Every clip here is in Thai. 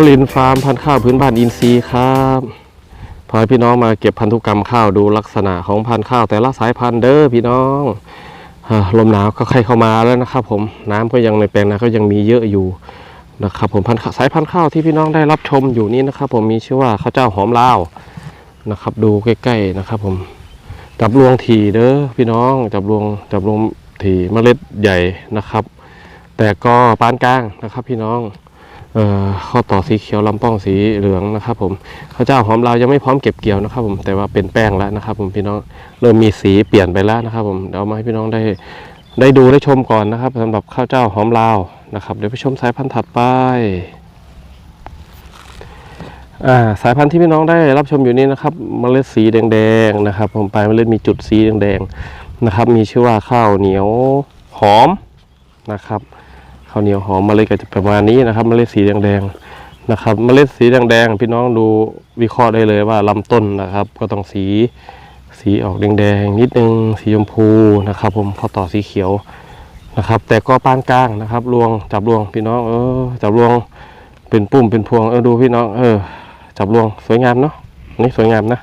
นลินฟาร์มพันธุ์ข้าวพื้นบ้านอินทรีย์ครับพาพี่น้องมาเก็บพันธุกรรมข้าวดูลักษณะของพันธุ์ข้าวแต่ละสายพันธุ์เด้อพี่น้องลมหนาวก็ใครเข้ามาแล้วนะครับผมน้ำก็ยังในแปลงนาก็ยังมีเยอะอยู่นะครับผมพันธุ์สายพันธุ์ข้าวที่พี่น้องได้รับชมอยู่นี้นะครับ ผมมีชื่อว่าข้าวเจ้าหอมลาวนะครับ ดูใกล้ๆนะครับ ผมจับรวงถี่เด้อพี่น้องจับรวงจับรวงถี่เมล็ดใหญ่นะครับ แต่ก็ปานกลางนะครับ พี่น้อง ข้อต่อสีเขียวลำป้องสีเหลืองนะครับ ผมข้าวเจ้าหอมเราวยังไม่พร้อมเก็บเกี่ยวนะครับ ผมแต่ว่าเป็นแป้งแล้วนะครับ ผมพี่น้องเริ่มมีสีเปลี่ยนไปแล้วนะครับ ผมเดี๋ยวมาให้พี่น้องได้ได้ดูได้ชมก่อนนะครับสำหรับข้าวเจ้าหอมลาวนะครับ เดี๋ยวไปชมสายพันธุ์ถัดไปสายพันธุ์ที่พี่น้องได้รับชมอยู่นี้นะครับเมล็ดสีแดงๆนะครับ ผมปลายเมล็ดมีจุดสีแดงๆนะครับ มีชื่อว่าข้าวเหนียวหอมนะครับ ข้าวเหนียวหอมเมล็ดก็จะประมาณนี้นะครับ เมล็ดสีแดงๆนะครับ เมล็ดสีแดงๆพี่น้องดูวิเคราะห์ได้เลยว่าลำต้นนะครับ ก็ต้องสีสีออกแดงๆนิดนึงสีชมพูนะครับ ผมข้อต่อสีเขียวนะครับ แต่ก็ปานกลางนะครับรวงจับรวงพี่น้อง เออจับรวงเป็นปุ่มเป็นพวงเออดูพี่น้องเออ จับรวงสวยงามเนาะอันนี้สวยงามนะ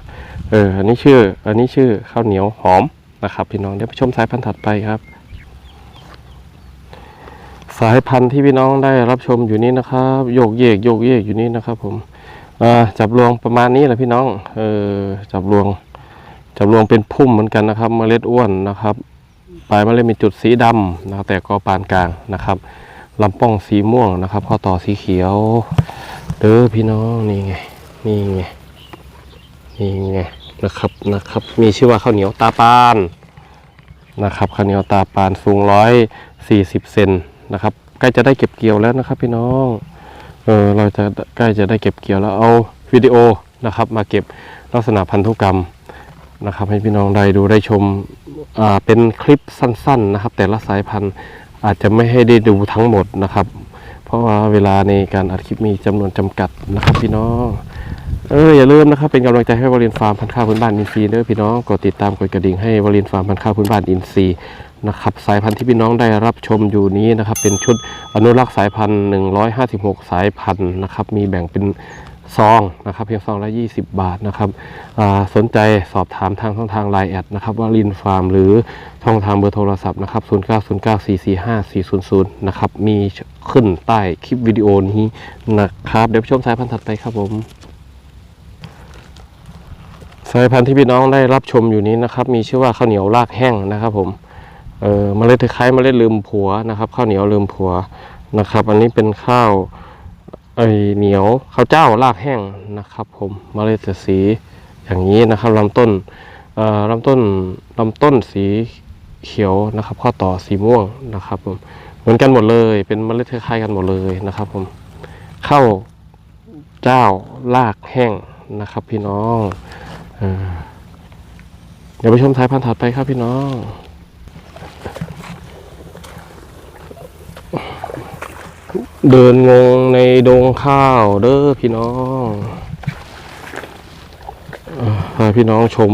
เอออันนี้ชื่อ อันนี้ชื่อข้าวเหนียวหอมนะครับ พี่น้องเดี๋ยวไปชมสายพันธุ์ถัดไปครับ สายพันธุ์ที่พี่น้องได้รับชมอยู่นี้นะครับโยกเยกโยกเยกอยู่นี้นะครับ ผมจับรวงประมาณนี้แหละพี่น้องเออจับรวงจับรวงเป็นพุ่มเหมือนกันนะครับเมล็ดอ้วนนะครับปลายเมล็ดมีจุดสีดำนะครับแต่ก็ปานกลางนะครับลำป้องสีม่วงนะครับข้อต่อสีเขียวเด้อพี่น้องนี่ไงนี่ไงนี่ไงนะครับนะครับ มีชื่อว่าข้าวเหนียวตาปานนะครับข้าวเหนียวตาปานสูงร้อยสี่สิบเซน นะครับ ใกล้จะได้เก็บเกี่ยวแล้วนะครับ พี่น้อง เออเราจะใกล้จะได้เก็บเกี่ยวแล้วเอาวิดีโอนะครับ มาเก็บลักษณะพันธุกรรมนะครับ ให้พี่น้องได้ดูได้ชมอ่าเป็นคลิปสั้น ๆ นะครับ แต่ละสายพันธุ์อาจจะไม่ให้ได้ดูทั้งหมดนะครับ เพราะว่าเวลาในการอัดคลิปมีจำนวนจำกัดนะครับ พี่น้องเอออย่าลืมนะครับเป็นกำลังใจให้วลินฟาร์มพันธุ์ข้าวพื้นบ้านอินทรีเด้อพี่น้องกดติดตามกดกระดิ่งให้วลินฟาร์มพันธุ์ข้าวพื้นบ้านอินทรี นะครับสายพันธุ์ที่พี่น้องได้รับชมอยู่นี้นะครับ เป็นชุดอนุรักษ์สายพันธุ์156 สายพันธุ์นะครับ มีแบ่งเป็นซองนะครับเพียงซองละ20 บาทนะครับสนใจสอบถามทางช่องทางไลน์แอดนะครับว่าลินฟาร์มหรือช่องทางเบอร์โทรศัพท์นะครับ 0909445400 นะครับ มีขึ้นใต้คลิปวิดีโอนี้นะครับ เดี๋ยวไปชมสายพันธุ์ถัดไปครับผมสายพันธุ์ที่พี่น้องได้รับชมอยู่นี้นะครับ มีชื่อว่าข้าวเหนียวรากแห้งนะครับผม เออเมล็ดคล้ายๆเมล็ดลืมผัวนะครับ ข้าวเหนียวลืมผัวนะครับ อันนี้เป็นข้าวไอเหนียวข้าวเจ้ารากแห้งนะครับผมเมล็ดสีอย่างนี้นะครับลำต้นเอ่อลำต้นลำต้นสีเขียวนะครับ ข้อต่อสีม่วงนะครับผมเหมือนกันหมดเลยเป็นเมล็ดคล้ายๆกันหมดเลยนะครับ ผมข้าวเจ้ารากแห้งนะครับ พี่น้องอ่าเดี๋ยวไปชมสายพันธุ์ถัดไปครับพี่น้อง เดินงงในดงข้าวเด้อพี่น้องอ่าพาพี่น้องชม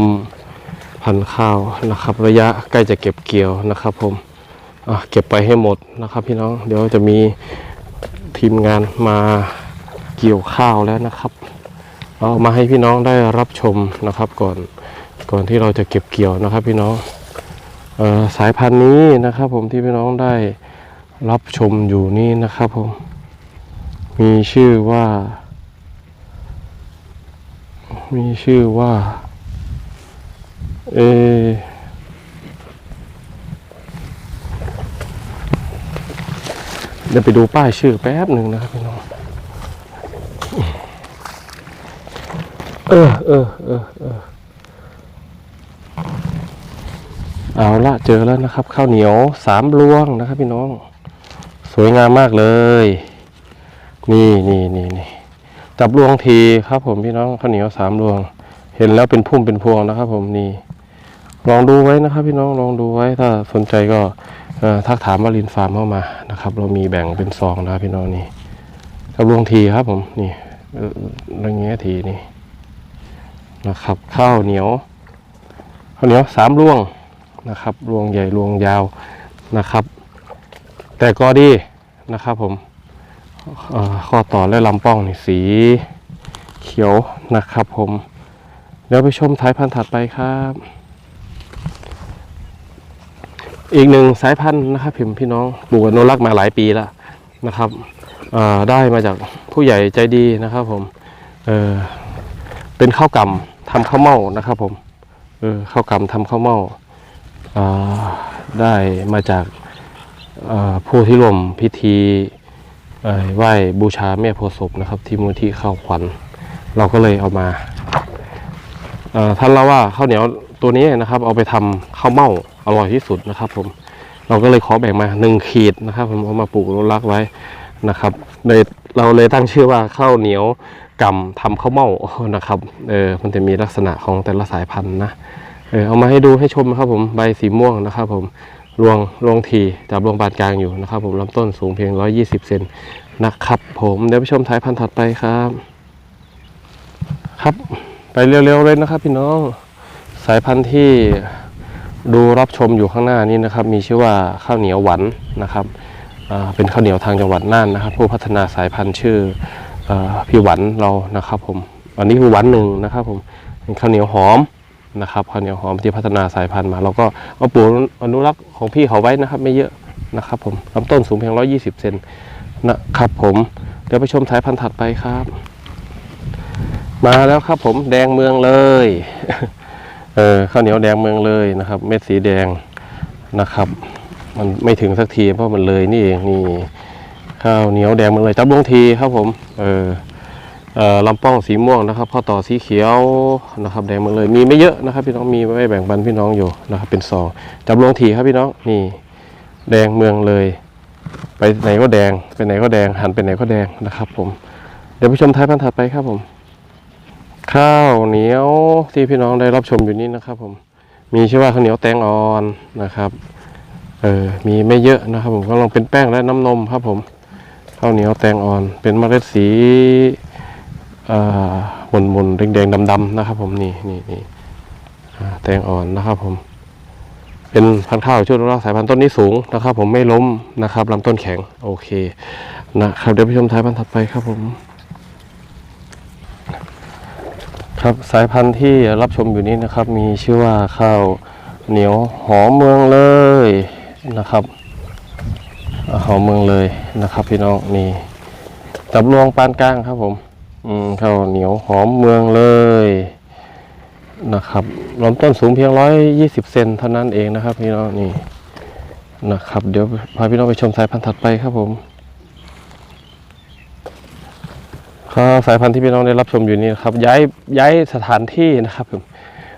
พันธุ์ข้าวนะครับ ระยะใกล้จะเก็บเกี่ยวนะครับ ผมเก็บไปให้หมดนะครับ พี่น้องเดี๋ยวจะมีทีมงานมาเกี่ยวข้าวแล้วนะครับ เอามาให้พี่น้องได้รับชมนะครับก่อนก่อนที่เราจะเก็บเกี่ยวนะครับ พี่น้องอสายพันธุ์นี้นะครับ ผมที่พี่น้องได้ รับชมอยู่นี่นะครับผม มีชื่อว่า มีชื่อว่าเออเดี๋ยวไปดูป้ายชื่อแป๊บหนึ่งนะครับพี่น้อง เออเออเออเออเอาละเจอแล้วนะครับ ข้าวเหนียวสามรวงนะครับพี่น้อง สวยงามมากเลย นี่นี่นี่นี่จับรวงทีครับ ผมพี่น้องข้าวเหนียวสามรวง เห็นแล้วเป็นพุ่มเป็นพวงนะครับ ผมนี่ ลองดูไว้นะครับ พี่น้องลองดูไว้ถ้าสนใจก็ทักถามมารินฟาร์มเข้ามานะครับ เรามีแบ่งเป็นซองนะพี่น้องนี่จับรวงทีครับ ผมนี่เอออะไรเงี้ยทีนี่นะครับ ข้าวเหนียวข้าวเหนียวสามรวงนะครับรวงใหญ่รวงยาวนะครับ แต่ก็ดีนะครับผมข้อต่อและลำป้องนี่สีเขียวนะครับผม เดี๋ยวไปชมสายพันธุ์ถัดไปครับ อีกหนึ่งสายพันธุ์นะครับพี่พี่น้องปลูกอนุรักษ์มาหลายปีแล้วนะครับได้มาจากผู้ใหญ่ใจดีนะครับผมเเป็นข้าวกำทำข้าวเม่านะครับผมเออข้าวกำทำข้าวเม่าได้มาจาก ผู้ที่ร่วมพิธีไหว้บูชาแม่โพศพนะครับ ที่มูลที่ข้าวขวัญ เราก็เลยเอามาท่านเล่าว่าข้าวเหนียวตัวนี้นะครับ เอาไปทำข้าวเม่าอร่อยที่สุดนะครับ ผม เราก็เลยขอแบ่งมาหนึ่งขีดนะครับ ผมเอามาปลูกอนุรักไว้นะครับเลยเราเลยตั้งชื่อว่าข้าวเหนียวกำทำข้าวเม่านะครับเออมันจะมีลักษณะของแต่ละสายพันธุ์นะเออเอามาให้ดูให้ชมนะครับ ผมใบสีม่วงนะครับ ผม รวงรวงทีจับรวงปานกลางอยู่นะครับ ผมลำต้นสูงเพียง 120 เซนนะครับ ผมเดี๋ยวไปชมสายพันธุ์ถัดไปครับ ครับ ไปเร็วๆเลยนะครับ พี่น้องสายพันธุ์ที่ดูรับชมอยู่ข้างหน้านี้นะครับ มีชื่อว่าข้าวเหนียวหวันนะครับเป็นข้าวเหนียวทางจังหวัดน่านนะครับ ผู้พัฒนาสายพันธุ์ชื่อเออพี่หวันเรานะครับ ผมอันนี้คือหวันหนึ่งนะครับ ผมเป็นข้าวเหนียวหอม นะครับข้าวเหนียวหอมที่พัฒนาสายพันธุ์มา เราก็เอาปลูกอนุรักษ์ของพี่เขาไว้นะครับ ไม่เยอะนะครับผมลำต้นสูงเพียง 120 เซนนะครับผมเดี๋ยวไปชมสายพันธุ์ถัดไปครับ มาแล้วครับผมแดงเมืองเลยเออข้าวเหนียวแดงเมืองเลยนะครับ เม็ดสีแดงนะครับ มันไม่ถึงสักทีเพราะมันเลยนี่เองนี่ข้าวเหนียวแดงเมืองเลยจับลงทีครับผม เออเอ่อ ลำป้องสีม่วงนะครับข้อต่อสีเขียวนะครับแดงเมืองเลยมีไม่เยอะนะครับ พี่น้องมีไว้แบ่งปันพี่น้องอยู่นะครับเป็นซองจับลงทีครับพี่น้องนี่แดงเมืองเลย ไปไหนก็แดงไปไหนก็แดงหันไปไหนก็แดงนะครับผมเดี๋ยวไปชมท้ายพันถัดไปครับผม ข้าวเหนียวที่พี่น้องได้รับชมอยู่นี้นะครับ ผมมีชื่อว่าข้าวเหนียวแตงอ่อนนะครับเออมีไม่เยอะนะครับ ผมกำลังเป็นแป้งและน้ำนมครับผมข้าวเหนียวแตงอ่อน เป็นเมล็ดสี มุนหมุนแดงๆดำๆนะครับผมนี่นี่นี่แตงอ่อนนะครับผม เป็นพันธุ์ข้าวชุดรักสายพันธุ์ต้นนี้สูงนะครับ ผมไม่ล้มนะครับลำต้นแข็งโอเคนะครับเดี๋ยวไปชมทายพันธุ์ถัดไปครับผม ครับสายพันธุ์ที่รับชมอยู่นี้นะครับ มีชื่อว่าข้าวเหนียวหอมเมืองเลยนะครับหอมเมืองเลยนะครับ พี่น้องนี่จับรวงปานกลางครับผม ข้าวเหนียวหอมเมืองเลยนะครับลำต้นสูงเพียงร้อยยี่สิบเซนเท่านั้นเองนะครับพี่น้องนี่นะครับ เดี๋ยวพาพี่น้องไปชมสายพันธุ์ถัดไปครับผมครับสายพันธุ์ที่พี่น้องได้รับชมอยู่นี่นะครับ ย้ายย้ายสถานที่นะครับผม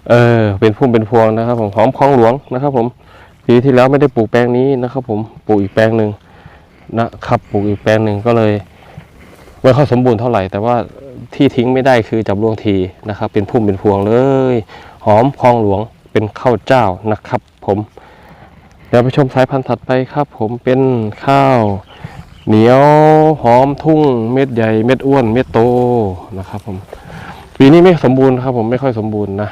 เออเป็นพุ่มเป็นพวงนะครับ ผมหอมคลองหลวงนะครับ ผมปีที่แล้วไม่ได้ปลูกแปลงนี้นะครับ ผมปลูกอีกแปลงหนึ่งนะครับ ปลูกอีกแปลงหนึ่งก็เลย ไม่ค่อยสมบูรณ์เท่าไหร่ แต่ว่าที่ทิ้งไม่ได้คือจับรวงทีนะครับ เป็นพุ่มเป็นพวงเลย หอมคลองหลวงเป็นข้าวเจ้านะครับ ผมเดี๋ยวไปชมสายพันธุ์ถัดไปครับ ผมเป็นข้าวเหนียวหอมทุ่งเม็ดใหญ่เม็ดอ้วนเม็ดโตนะครับผมปีนี้ไม่สมบูรณ์ครับ ผมไม่ค่อยสมบูรณ์นะ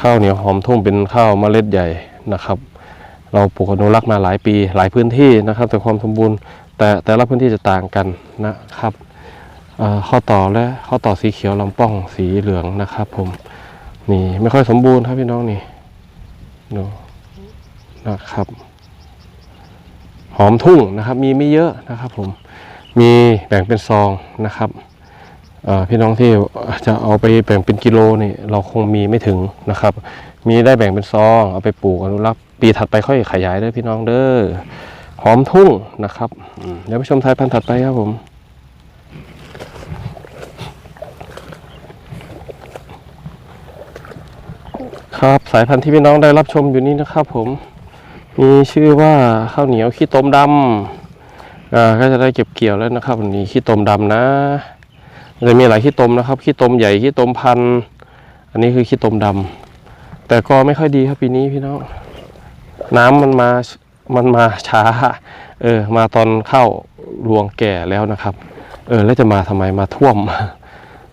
ข้าวเหนียวหอมทุ่งเป็นข้าวเมล็ดใหญ่นะครับ เราปลูกอนุรักษ์มาหลายปีหลายพื้นที่นะครับ แต่ความสมบูรณ์ แต่แต่ละพื้นที่จะต่างกันนะครับข้อต่อและข้อต่อสีเขียวลำป้องสีเหลืองนะครับ ผมนี่ไม่ค่อยสมบูรณ์ครับพี่น้องนี่ดูนะครับ หอมทุ่งนะครับ มีไม่เยอะนะครับ ผมมีแบ่งเป็นซองนะครับพี่น้องที่จะเอาไปแบ่งเป็นกิโลนี่เราคงมีไม่ถึงนะครับ มีได้แบ่งเป็นซอง เอาไปปลูกอนุรักษ์ปีถัดไปค่อยขยายเด้อพี่น้องเด้อ หอมทุ่งนะครับเดี๋ยวไปชมสายพันธุ์ถัดไปครับผมครับสายพันธุ์ที่พี่น้องได้รับชมอยู่นี้นะครับ ผมมีชื่อว่าข้าวเหนียวขี้ตมดำอ่าก็จะได้เก็บเกี่ยวแล้วนะครับนนี้ขี้ตมดำนะจะมีหลายขี้ตมนะครับขี้ตมใหญ่ขี้ตมพันอันนี้คือขี้ตมดำแต่ก็ไม่ค่อยดีครับปีนี้พี่น้องน้ำมันมา มันมาช้า เออ มาตอนเข้ารวงแก่แล้วนะครับ เออ แล้วจะมาทำไมมาท่วม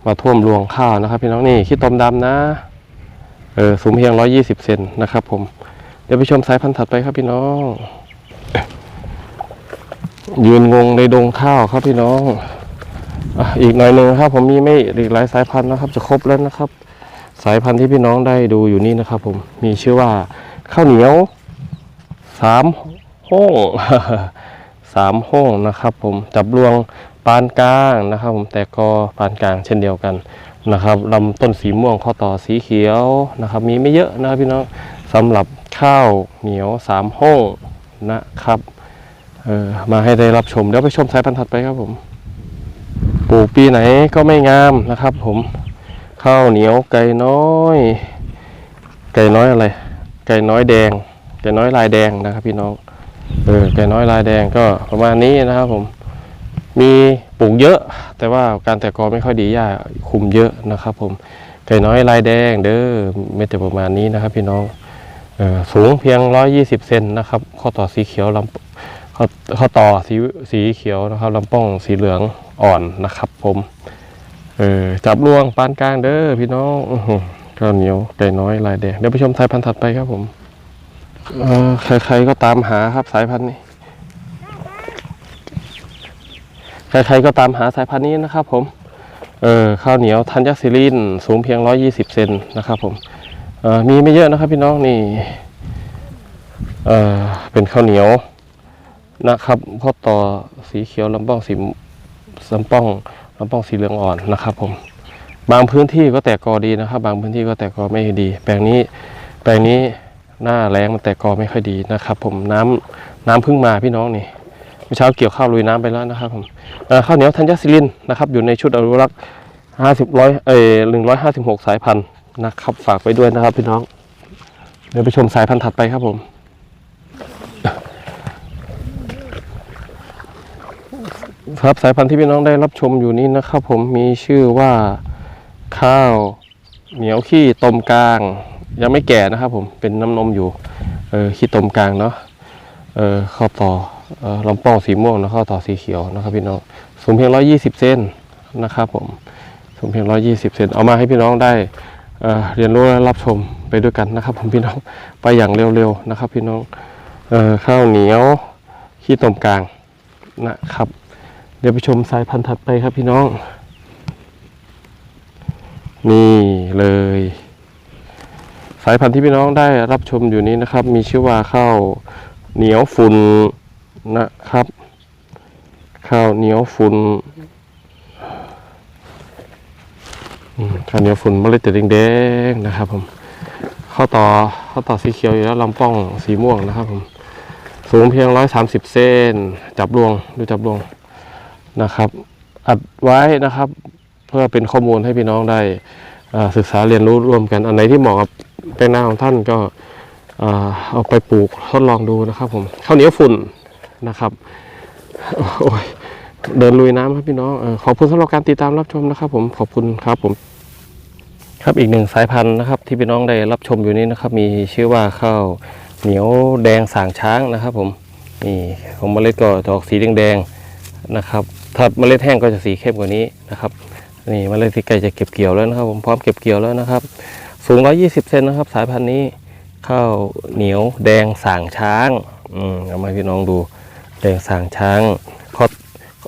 มาท่วมรวงข้าวนะครับ พี่น้องนี่ขี้ตมดำนะ เออ สูงเพียงร้อยยี่สิบเซนนะครับ ผม เดี๋ยวไปชมสายพันธุ์ถัดไปครับพี่น้อง ยืนงงในดงข้าวครับพี่น้องอีกหน่อยหนึ่งครับ ผมมีไม่อีกหลายสายพันธุ์นะครับ จะครบแล้วนะครับ สายพันธุ์ที่พี่น้องได้ดูอยู่นี่นะครับ ผมมีชื่อว่าข้าวเหนียว สามห้องสามห้องนะครับ ผมจับรวงปานกลางนะครับ ผมแต่กอปานกลางเช่นเดียวกันนะครับลำต้นสีม่วงข้อต่อสีเขียวนะครับ มีไม่เยอะนะครับพี่น้องสำหรับข้าวเหนียวสามห้องนะครับเออมาให้ได้รับชมเดี๋ยวไปชมสายพันธุ์ถัดไปครับผมปลูกปีไหนก็ไม่งามนะครับ ผมข้าวเหนียวไก่น้อย ไก่น้อยอะไร ไก่น้อยแดง ก่น้อยลายแดงนะครับ พี่น้อง เออไก่น้อยลายแดงก็ประมาณนี้นะครับผม มีปลูกเยอะ แต่ว่าการแต่กอไม่ค่อยดีหญ้าคุมเยอะนะครับ ผม ไก่น้อยลายแดงเด้อเม็ดจะประมาณนี้นะครับ พี่น้อง เออสูงเพียง 120 เซนนะครับ ข้อต่อสีเขียวลำข้อข้อต่อสีสีเขียวนะครับลำป้องสีเหลืองอ่อนนะครับ ผม เออจับรวงปานกลางเด้อพี่น้องอื้อหือข้าวเหนียวไก่น้อยลายแดงเดี๋ยวไปชมสายพันธุ์ถัดไปครับผม เออใครๆก็ตามหาครับสายพันธุ์นี้ใครๆก็ตามหาสายพันธุ์นี้นะครับ ผม เออข้าวเหนียวธัญศิรินสูงเพียง 120 เซนนะครับ ผม เออมีไม่เยอะนะครับพี่น้องนี่ เออเป็นข้าวเหนียวนะครับข้อต่อสีเขียวลำป้องสีลำป้องลำป้องสีเหลืองอ่อนนะครับ ผม บางพื้นที่ก็แตกกอดีนะครับ บางพื้นที่ก็แตกกอไม่ดี แปลงนี้ แปลงนี้ หน้าแรงมันแตกกอไม่ค่อยดีนะครับ ผมน้ำน้ำเพึ่งมาพี่น้องนี่เมื่อเช้าเกี่ยวข้าวลุยน้ำไปแล้วนะครับผมข้าวเหนียวธัญศิลินนะครับอยู่ในชุดอนุรักษ์ห้าสิบร้อยเอ่หนึ่งร้อยห้าสิบหกสายพันธุ์นะครับ ฝากไว้ด้วยนะครับพี่น้อง เดี๋ยวไปชมสายพันธุ์ถัดไปครับผมครับสายพันธุ์ที่พี่น้องได้รับชมอยู่นี้นะครับ ผมมีชื่อว่าข้าวเหนียวขี้ตมกลาง ยังไม่แก่นะครับผมเป็นน้ำนมอยู่เออขี้ตมกลางเนาะเออข้อต่ออลำป้องสีม่วงนะข้อต่อสีเขียวนะครับพี่น้องสูงเพียงร้อยยี่สิบเซนนะครับผมสูงเพียงร้อยยี่สิบเซนเอามาให้พี่น้องได้เเรียนรู้และรับชมไปด้วยกันนะครับ ผมพี่น้องไปอย่างเร็วๆนะครับพี่น้องเออข้าวเหนียวขี้ตมกลางนะครับ เดี๋ยวไปชมสายพันธุ์ถัดไปครับพี่น้อง นี่เลยายพันธุ์ที่พี่น้องได้รับชมอยู่นี้นะครับ มีชื่อว่าข้าวเหนียวฝุ่นนะครับ ข้าวเหนียวฝุ่นข้าวเหนียวฝุ่นเมล็ดจะแดงๆนะครับ ผมข้าวต่อข้าวต่อสีเขียวอยู่แล้วลำป้องสีม่วงนะครับ ผม สูงเพียงร้อยสามสิบเซนจับรวงดูจับรวงนะครับ อัดไว้นะครับ เพื่อเป็นข้อมูลให้พี่น้องได้ ศึกษาเรียนรู้ร่วมกัน อันไหนที่เหมาะกับแปลงนาของท่านก็เอาไปปลูกทดลองดูนะครับผมข้าวเหนียวฝุ่นนะครับโอ้ยเดินลุยน้ำครับพี่น้องอขอบคุณสำหรับการติดตามรับชมนะครับ ผมขอบคุณครับผมครับอีกหนึ่งสายพันธุ์นะครับ ที่พี่น้องได้รับชมอยู่นี้นะครับ มีชื่อว่าข้าวเหนียวแดงสางช้างนะครับ ผมนี่ของเมล็ดก็จะออกสีแดงๆนะครับ ถ้าเมล็ดแห้งก็จะสีเข้มกว่านี้นะครับ นี่เมล็ดที่ใกล้จะเก็บเกี่ยวแล้วนะครับ ผมพร้อมเก็บเกี่ยวแล้วนะครับ สูง 120 เซนนะครับ สายพันธุ์นี้ข้าวเหนียวแดงสางช้างอืมเอามาพี่น้องดู แดงสางช้างข้อ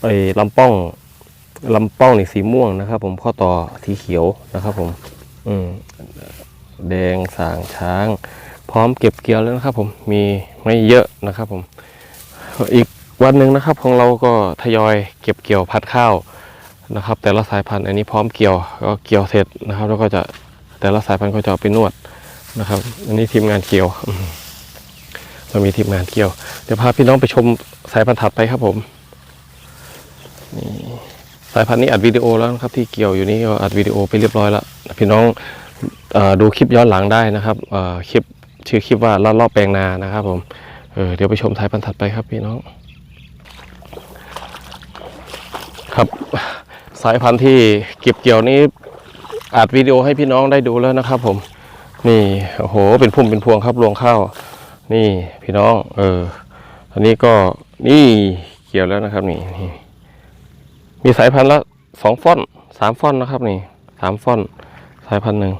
ไอ้ลำป้องลำป้องนี่สีม่วงนะครับ ผมข้อต่อสีเขียวนะครับ ผม อืมแดงสางช้าง พร้อมเก็บเกี่ยวแล้วนะครับ ผมมีไม่เยอะนะครับ ผม อีกวันหนึ่งนะครับ ของเราก็ทยอยเก็บเกี่ยวพัดข้าว นะครับ แต่ละสายพันธุ์อันนี้พร้อมเกี่ยวก็เกี่ยวเสร็จนะครับ แล้วก็จะแต่ละสายพันธุ์ก็จะเอาไปนวดนะครับ อันนี้ทีมงานเกี่ยวมเรามีทีมงานเกี่ยว เดี๋ยวพาพี่น้องไปชมสายพันธุ์ถัดไปครับผมนี่สายพันธุ์นี้อัดวิดีโอแล้วนะครับ ที่เกี่ยวอยู่นี่อัดวิดีโอไปเรียบร้อยแล้วพี่น้องอดูคลิปย้อนหลังได้นะครับคลิปชื่อคลิปว่าลอดรอบแปลงนานะครับ ผมเเดี๋ยวไปชมสายพันธุ์ถัดไปครับพี่น้อง ครับ สายพันธุ์ที่เก็บเกี่ยวนี้อัดวิดีโอให้พี่น้องได้ดูแล้วนะครับ ผม นี่โอ้โห เป็นพุ่มเป็นพวงครับรวงข้าวนี่พี่น้อง เอออันนี้ก็นี่เกี่ยวแล้วนะครับ นี่นี่มีสายพันธุ์ละสองฟ่อนสามฟ่อนนะครับ นี่สามฟ่อนสายพันธุ์หนึ่ง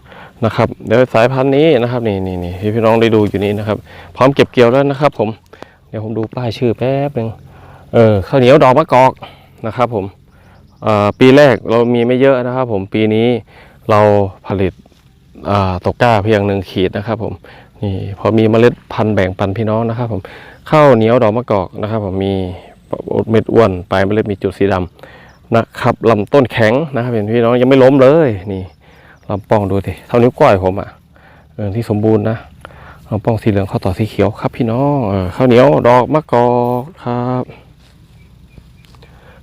นะครับ เดี๋ยวสายพันธุ์นี้นะครับ นี่นี่นี่ที่พี่น้องได้ดูอยู่นี้นะครับ พร้อมเก็บเกี่ยวแล้วนะครับ ผมเดี๋ยวผมดูป้ายชื่อแป๊บหนึ่งเออข้าวเหนียวดอกมะกอกนะครับ ผมเปีแรกเรามีไม่เยอะนะครับ ผมปีนี้เราผลิตตกก้าเพียงหนึ่งขีดนะครับ ผมนี่พอมีเมล็ดพันธุ์แบ่งปันพี่น้องนะครับ ผมข้าวเหนียวดอกมะกอกนะครับ ผมมีเม็ดอ้วนปลายเมล็ดมีจุดสีดำนะครับลำต้นแข็งนะครับเห็นพี่น้องยังไม่ล้มเลยนี่ลำปองดูสิเท่านิ้วก้อยผมอะ่ะเออที่สมบูรณ์นะลำปองสีเหลืองข้าต่อสีเขียวครับพี่น้องเออข้าวเหนียวดอกมะกอกครับ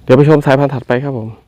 เดี๋ยวไปชมสายพันธุ์ถัดไปครับผม